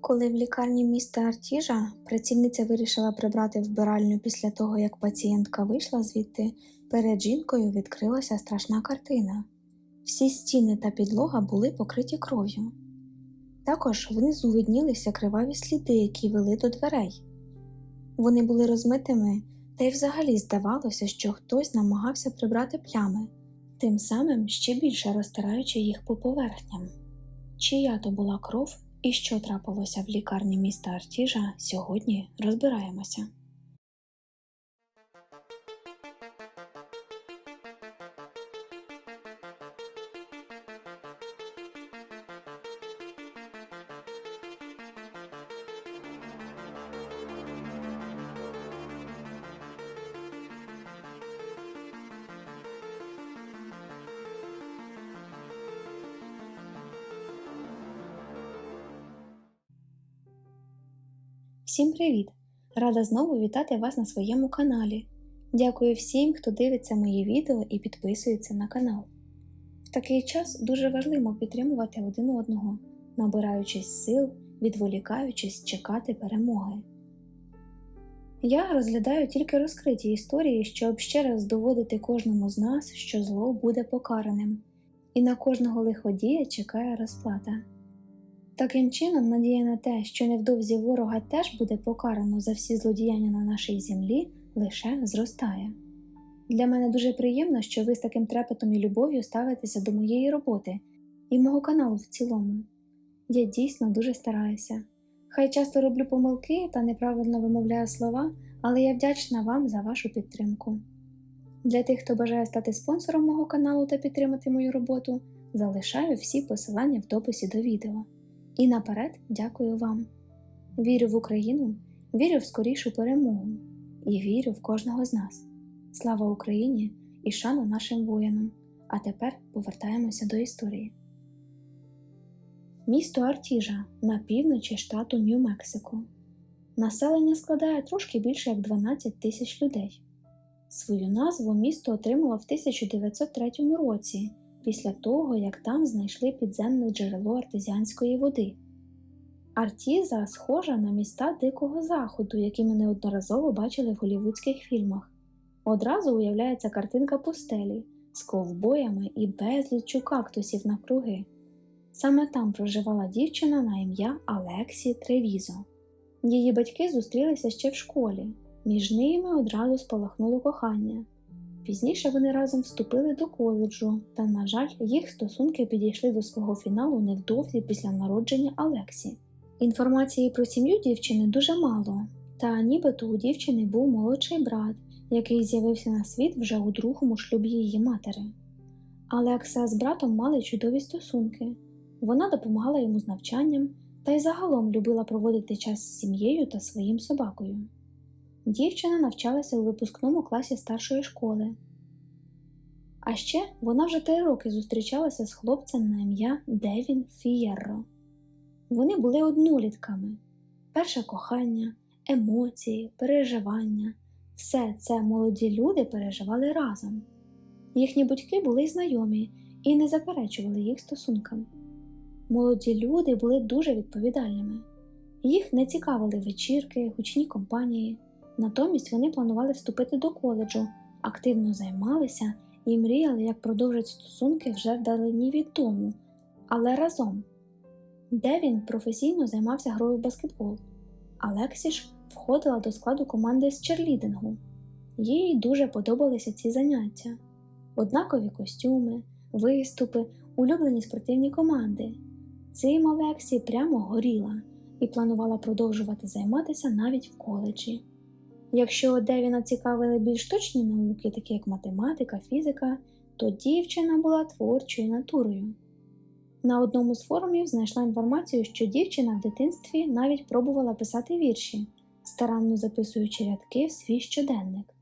Коли в лікарні міста Артіжа працівниця вирішила прибрати вбиральню після того, як пацієнтка вийшла звідти, перед жінкою відкрилася страшна картина. Всі стіни та підлога були покриті кров'ю. Також внизу виднілися криваві сліди, які вели до дверей. Вони були розмитими, та й взагалі здавалося, що хтось намагався прибрати плями, тим самим ще більше розтираючи їх по поверхням. Чия то була кров і що трапилося в лікарні міста Артіжа, сьогодні розбираємося. Всім привіт! Рада знову вітати вас на своєму каналі. Дякую всім, хто дивиться мої відео і підписується на канал. В такий час дуже важливо підтримувати один одного, набираючись сил, відволікаючись чекати перемоги. Я розглядаю тільки розкриті історії, щоб ще раз доводити кожному з нас, що зло буде покараним, і на кожного лиходія чекає розплата. Таким чином, надія на те, що невдовзі ворога теж буде покарано за всі злодіяння на нашій землі, лише зростає. Для мене дуже приємно, що ви з таким трепетом і любов'ю ставитеся до моєї роботи і мого каналу в цілому. Я дійсно дуже стараюся. Хай часто роблю помилки та неправильно вимовляю слова, але я вдячна вам за вашу підтримку. Для тих, хто бажає стати спонсором мого каналу та підтримати мою роботу, залишаю всі посилання в дописі до відео. І наперед дякую вам. Вірю в Україну, вірю в скорішу перемогу і вірю в кожного з нас. Слава Україні і шану нашим воїнам! А тепер повертаємося до історії. Місто Артіжа на півночі штату Нью-Мексико. Населення складає трошки більше як 12 тисяч людей. Свою назву місто отримало в 1903 році після того, як там знайшли підземне джерело артезіанської води. Артіза схожа на міста Дикого Заходу, які ми неодноразово бачили в голівудських фільмах. Одразу уявляється картинка пустелі з ковбоями і безліччю кактусів навкруги. Саме там проживала дівчина на ім'я Алексі Тревізо. Її батьки зустрілися ще в школі, між ними одразу спалахнуло кохання. Пізніше вони разом вступили до коледжу, та, на жаль, їх стосунки підійшли до свого фіналу невдовзі після народження Алексі. Інформації про сім'ю дівчини дуже мало, та нібито у дівчини був молодший брат, який з'явився на світ вже у другому шлюбі її матері. Алекса з братом мали чудові стосунки. Вона допомагала йому з навчанням та й загалом любила проводити час з сім'єю та своїм собакою. Дівчина навчалася у випускному класі старшої школи. А ще вона вже три роки зустрічалася з хлопцем на ім'я Девін Фієрро. Вони були однолітками. Перше кохання, емоції, переживання все це молоді люди переживали разом. Їхні батьки були знайомі і не заперечували їх стосункам. Молоді люди були дуже відповідальними. Їх не цікавили вечірки, гучні компанії. Натомість вони планували вступити до коледжу, активно займалися і мріяли, як продовжать стосунки вже вдалині від дому, але разом. Девін професійно займався грою в баскетбол. Алексі ж входила до складу команди з черлідингу. Їй дуже подобалися ці заняття: однакові костюми, виступи, улюблені спортивні команди. Цим Алексі прямо горіла і планувала продовжувати займатися навіть в коледжі. Якщо Девіна цікавили більш точні науки, такі як математика, фізика, то дівчина була творчою натурою. На одному з форумів знайшла інформацію, що дівчина в дитинстві навіть пробувала писати вірші, старанно записуючи рядки в свій щоденник.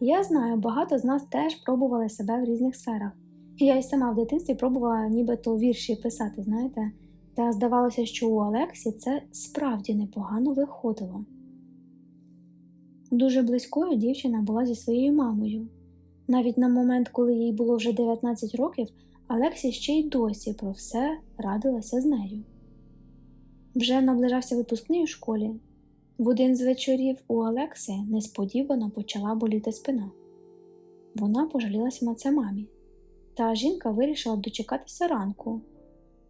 Я знаю, багато з нас теж пробували себе в різних сферах. Я й сама в дитинстві пробувала нібито вірші писати, знаєте, та здавалося, що у Алексі це справді непогано виходило. Дуже близькою дівчина була зі своєю мамою. Навіть на момент, коли їй було вже 19 років, Алексі ще й досі про все радилася з нею. Вже наближався випускний у школі. В один з вечорів у Олекси несподівано почала боліти спина. Вона пожалілася на це мамі, та жінка вирішила дочекатися ранку.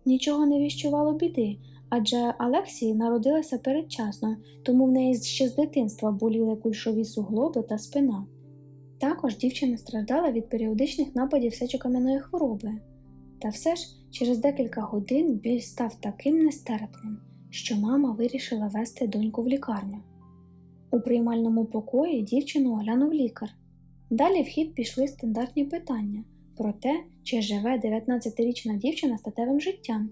Нічого не віщувало біди, адже Алексії народилася передчасно, тому в неї ще з дитинства боліли кульшові суглоби та спина. Також дівчина страждала від періодичних нападів сечокам'яної хвороби. Та все ж через декілька годин біль став таким нестерпним, що мама вирішила вести доньку в лікарню. У приймальному покої дівчину оглянув лікар. Далі в хід пішли стандартні питання про те, чи живе 19-річна дівчина статевим життям,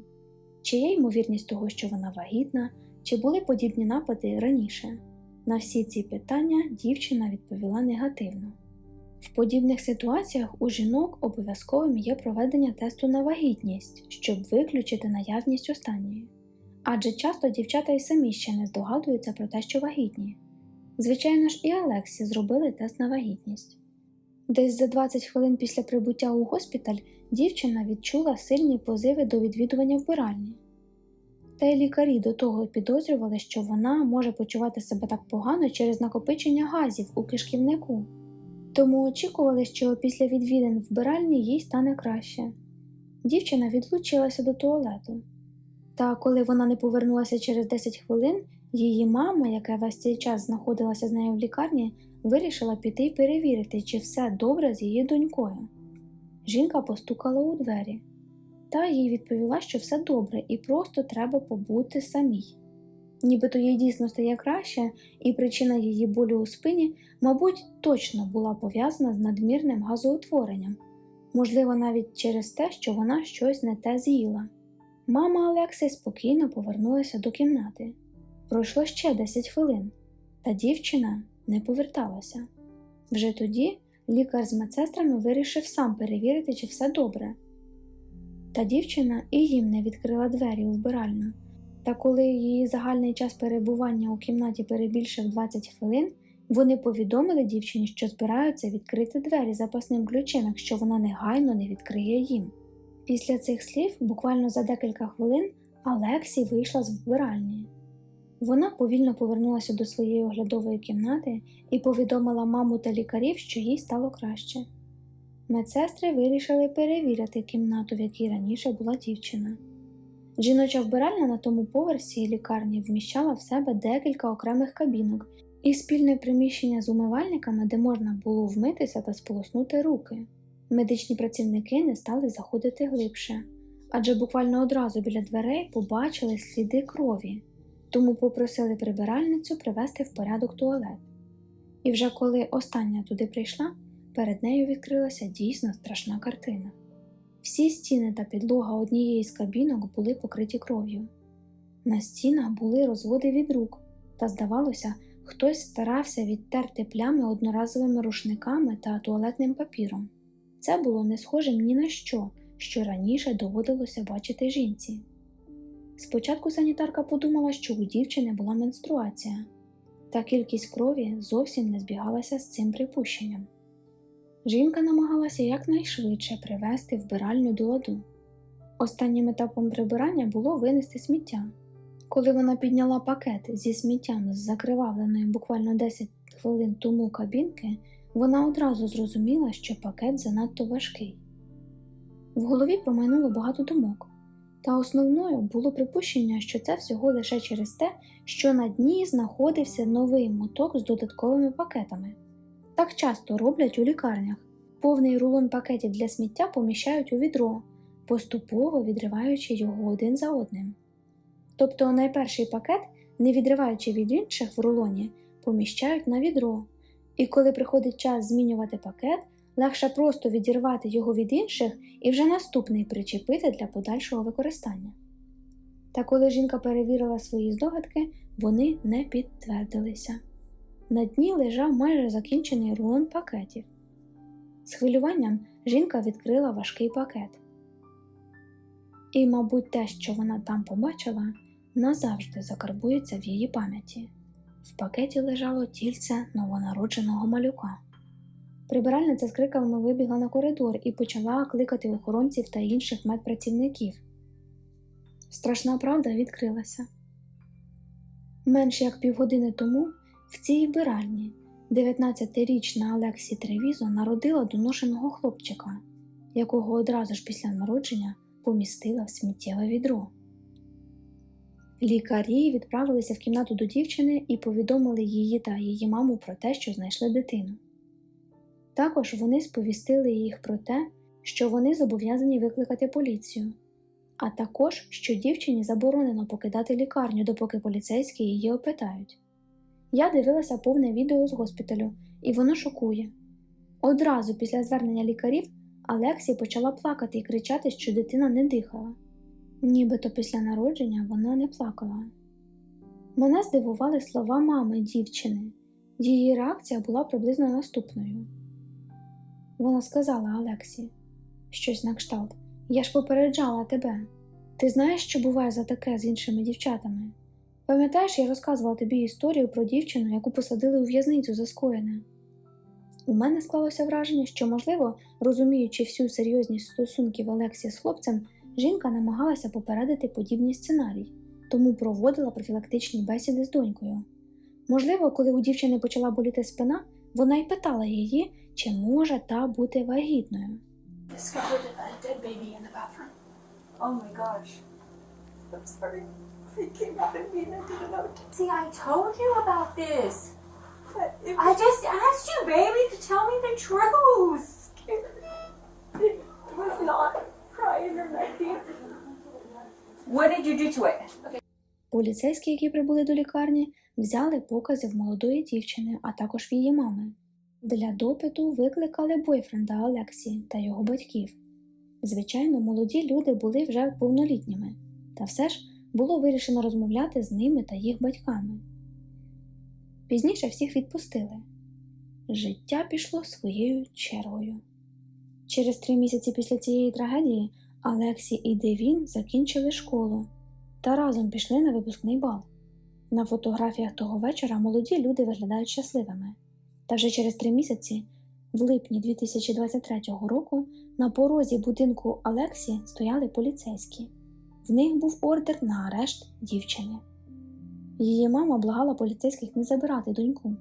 чи є ймовірність того, що вона вагітна, чи були подібні напади раніше. На всі ці питання дівчина відповіла негативно. В подібних ситуаціях у жінок обов'язковим є проведення тесту на вагітність, щоб виключити наявність останньої. Адже часто дівчата й самі ще не здогадуються про те, що вагітні. Звичайно ж, і Алексі зробили тест на вагітність. Десь за 20 хвилин після прибуття у госпіталь дівчина відчула сильні позиви до відвідування вбиральні. Та й лікарі до того підозрювали, що вона може почувати себе так погано через накопичення газів у кишківнику. Тому очікували, що після відвідин вбиральні їй стане краще. Дівчина відлучилася до туалету. Та коли вона не повернулася через 10 хвилин, її мама, яка весь цей час знаходилася з нею в лікарні, вирішила піти перевірити, чи все добре з її донькою. Жінка постукала у двері, та їй відповіла, що все добре і просто треба побути самій. Нібито їй дійсно стає краще, і причина її болю у спині, мабуть, точно була пов'язана з надмірним газоутворенням, можливо, навіть через те, що вона щось не те з'їла. Мама Олекси спокійно повернулася до кімнати. Пройшло ще 10 хвилин, та дівчина не поверталася. Вже тоді лікар з медсестрами вирішив сам перевірити, чи все добре. Та дівчина і їм не відкрила двері у вбиральню. Та коли її загальний час перебування у кімнаті перебільшив 20 хвилин, вони повідомили дівчині, що збираються відкрити двері запасним ключем, якщо вона негайно не відкриє їм. Після цих слів, буквально за декілька хвилин, Алексі вийшла з вбиральні. Вона повільно повернулася до своєї оглядової кімнати і повідомила маму та лікарів, що їй стало краще. Медсестри вирішили перевірити кімнату, в якій раніше була дівчина. Жіноча вбиральня на тому поверсі лікарні вміщала в себе декілька окремих кабінок і спільне приміщення з умивальниками, де можна було вмитися та сполоснути руки. Медичні працівники не стали заходити глибше, адже буквально одразу біля дверей побачили сліди крові, тому попросили прибиральницю привести в порядок туалет. І вже коли остання туди прийшла, перед нею відкрилася дійсно страшна картина. Всі стіни та підлога однієї з кабінок були покриті кров'ю. На стінах були розводи від рук, та, здавалося, хтось старався відтерти плями одноразовими рушниками та туалетним папіром. Це було не схожим ні на що, що раніше доводилося бачити жінці. Спочатку санітарка подумала, що у дівчини була менструація, та кількість крові зовсім не збігалася з цим припущенням. Жінка намагалася якнайшвидше привести вбиральню до ладу. Останнім етапом прибирання було винести сміття. Коли вона підняла пакет зі сміттям з закривавленої буквально 10 хвилин тому кабінки, вона одразу зрозуміла, що пакет занадто важкий. В голові промайнуло багато думок, та основною було припущення, що це всього лише через те, що на дні знаходився новий моток з додатковими пакетами. Так часто роблять у лікарнях. Повний рулон пакетів для сміття поміщають у відро, поступово відриваючи його один за одним. Тобто найперший пакет, не відриваючи від інших в рулоні, поміщають на відро, і коли приходить час змінювати пакет, легше просто відірвати його від інших і вже наступний причепити для подальшого використання. Та коли жінка перевірила свої здогадки, вони не підтвердилися. На дні лежав майже закінчений рулон пакетів. З хвилюванням жінка відкрила важкий пакет. І, мабуть, те, що вона там побачила, назавжди закарбується в її пам'яті. В пакеті лежало тільце новонародженого малюка. Прибиральниця з криками вибігла на коридор і почала кликати охоронців та інших медпрацівників. Страшна правда відкрилася. Менш як півгодини тому в цій вбиральні 19-річна Алексі Тревізо народила доношеного хлопчика, якого одразу ж після народження помістила в сміттєве відро. Лікарі відправилися в кімнату до дівчини і повідомили її та її маму про те, що знайшли дитину. Також вони сповістили їх про те, що вони зобов'язані викликати поліцію, а також, що дівчині заборонено покидати лікарню, допоки поліцейські її опитають. Я дивилася повне відео з госпіталю, і воно шокує. Одразу після звернення лікарів Алексі почала плакати і кричати, що дитина не дихала. Нібито після народження вона не плакала. Мене здивували слова мами дівчини. Її реакція була приблизно наступною. Вона сказала Алексі щось на кшталт: Я ж попереджала тебе. Ти знаєш, що буває за таке з іншими дівчатами? Пам'ятаєш, я розказувала тобі історію про дівчину, яку посадили у в'язницю за скоєне. У мене склалося враження, що, можливо, розуміючи всю серйозність стосунків Олексія з хлопцем, жінка намагалася попередити подібні сценарії, тому проводила профілактичні бесіди з донькою. Можливо, коли у дівчини почала боліти спина, вона й питала її, чи може та бути вагітною. Oh my gosh. I'm sorry. It came out of me and I didn't know. See, I told you about this. But it I was just asked you, baby, to tell me the truth. scared. It was not crying or nothing. What did you do to it? Поліцейські, які прибули до лікарні, взяли покази в молодої дівчини, а також в її мами. Для допиту викликали бойфренда Алексі та його батьків. Звичайно, молоді люди були вже повнолітніми, та все ж було вирішено розмовляти з ними та їх батьками. Пізніше всіх відпустили. Життя пішло своєю чергою. Через три місяці після цієї трагедії Алексі і Девін закінчили школу та разом пішли на випускний бал. На фотографіях того вечора молоді люди виглядають щасливими. Та вже через три місяці, в липні 2023 року, на порозі будинку Алексі стояли поліцейські. В них був ордер на арешт дівчини. Її мама благала поліцейських не забирати доньку.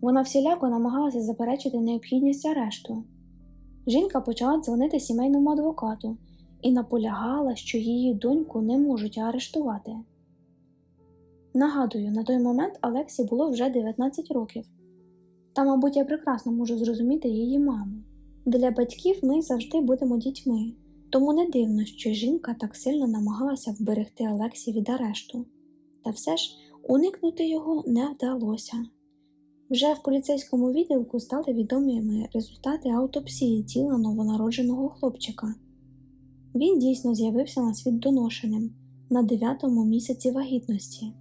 Вона всіляко намагалася заперечити необхідність арешту. Жінка почала дзвонити сімейному адвокату і наполягала, що її доньку не можуть арештувати. Нагадую, на той момент Алексі було вже 19 років. Та, мабуть, я прекрасно можу зрозуміти її маму. Для батьків ми завжди будемо дітьми, тому не дивно, що жінка так сильно намагалася вберегти Алексі від арешту. Та все ж уникнути його не вдалося. Вже в поліцейському відділку стали відомими результати аутопсії тіла новонародженого хлопчика. Він дійсно з'явився на світ доношеним на дев'ятому місяці вагітності.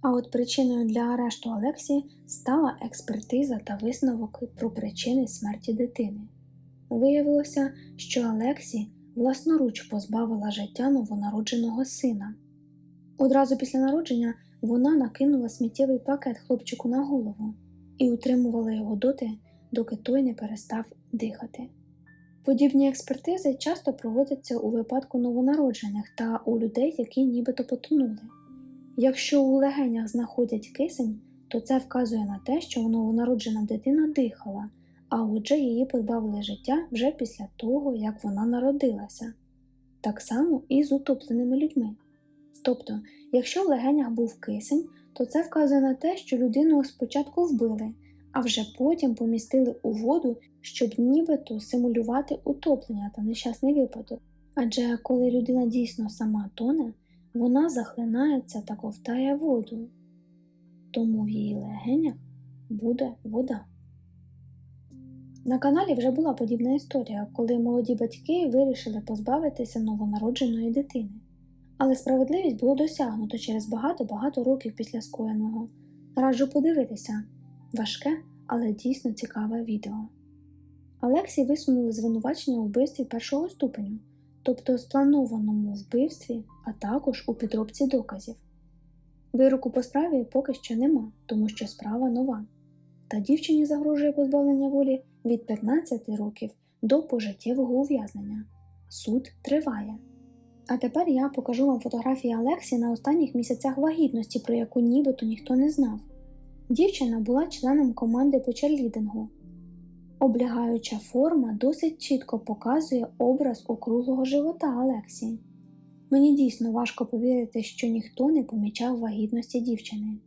А от причиною для арешту Алексі стала експертиза та висновок про причини смерті дитини. Виявилося, що Алексі власноруч позбавила життя новонародженого сина. Одразу після народження вона накинула сміттєвий пакет хлопчику на голову і утримувала його доти, доки той не перестав дихати. Подібні експертизи часто проводяться у випадку новонароджених та у людей, які нібито потонули. Якщо у легенях знаходять кисень, то це вказує на те, що новонароджена дитина дихала, а отже її позбавили життя вже після того, як вона народилася. Так само і з утопленими людьми. Тобто, якщо в легенях був кисень, то це вказує на те, що людину спочатку вбили, а вже потім помістили у воду, щоб нібито симулювати утоплення та нещасний випадок. Адже коли людина дійсно сама тоне, вона захлинається та ковтає воду, тому в її легенях буде вода. На каналі вже була подібна історія, коли молоді батьки вирішили позбавитися новонародженої дитини. Але справедливість було досягнуто через багато-багато років після скоєного. Раджу подивитися важке, але дійсно цікаве відео. Алексі висунули звинувачення у вбивстві першого ступеню, тобто спланованому вбивстві, а також у підробці доказів. Вироку по справі поки що нема, тому що справа нова. Та дівчині загрожує позбавлення волі від 15 років до пожиттєвого ув'язнення. Суд триває. А тепер я покажу вам фотографії Алексі на останніх місяцях вагітності, про яку нібито ніхто не знав. Дівчина була членом команди по черлідингу. Облягаюча форма досить чітко показує образ округлого живота Алексі. Мені дійсно важко повірити, що ніхто не помічав вагітності дівчини.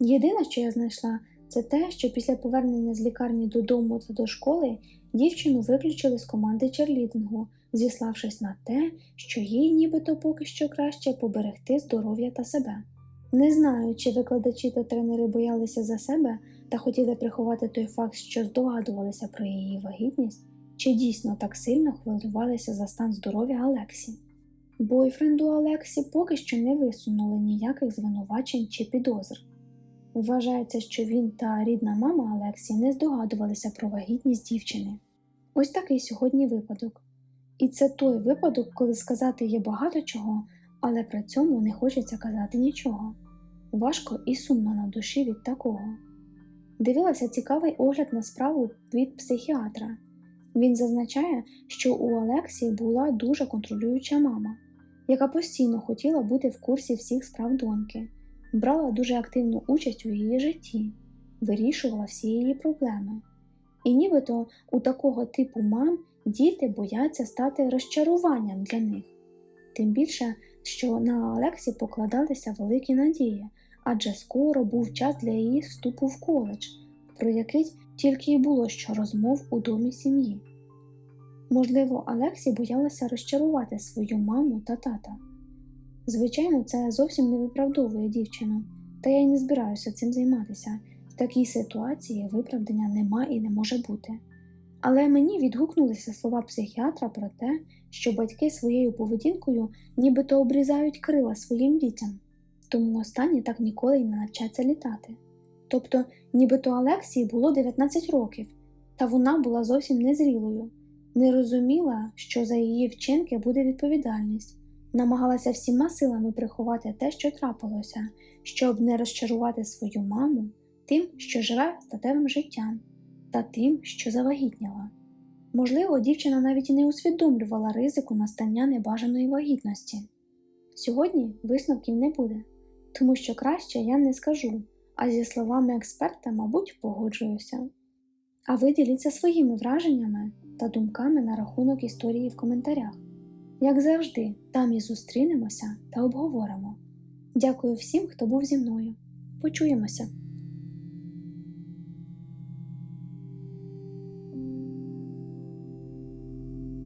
Єдине, що я знайшла, це те, що після повернення з лікарні додому та до школи дівчину виключили з команди черлідингу, зіславшись на те, що їй нібито поки що краще поберегти здоров'я та себе. Не знаю, чи викладачі та тренери боялися за себе та хотіли приховати той факт, що здогадувалися про її вагітність, чи дійсно так сильно хвилювалися за стан здоров'я Алексі. Бойфренду Алексі поки що не висунули ніяких звинувачень чи підозр. Вважається, що він та рідна мама Алексі не здогадувалися про вагітність дівчини. Ось такий сьогодні випадок. І це той випадок, коли сказати є багато чого, але при цьому не хочеться казати нічого. Важко і сумно на душі від такого. Дивилася цікавий огляд на справу від психіатра. Він зазначає, що у Алексії була дуже контролююча мама, яка постійно хотіла бути в курсі всіх справ доньки, брала дуже активну участь у її житті, вирішувала всі її проблеми. І нібито у такого типу мам діти бояться стати розчаруванням для них. Тим більше, що на Алексі покладалися великі надії, адже скоро був час для її вступу в коледж, про який тільки й було що розмов у домі сім'ї. Можливо, Алексі боялася розчарувати свою маму та тата. Звичайно, це зовсім не виправдовує дівчину, та я й не збираюся цим займатися. В такій ситуації виправдання нема і не може бути. Але мені відгукнулися слова психіатра про те, що батьки своєю поведінкою нібито обрізають крила своїм дітям, тому останні так ніколи й не навчаться літати. Тобто, нібито Алексії було 19 років, та вона була зовсім незрілою, не розуміла, що за її вчинки буде відповідальність, намагалася всіма силами приховати те, що трапилося, щоб не розчарувати свою маму тим, що живе статевим життям, та тим, що завагітніла. Можливо, дівчина навіть і не усвідомлювала ризику настання небажаної вагітності. Сьогодні висновків не буде, тому що краще я не скажу, а зі словами експерта, мабуть, погоджуюся. А ви діліться своїми враженнями та думками на рахунок історії в коментарях. Як завжди, там і зустрінемося та обговоримо. Дякую всім, хто був зі мною. Почуємося!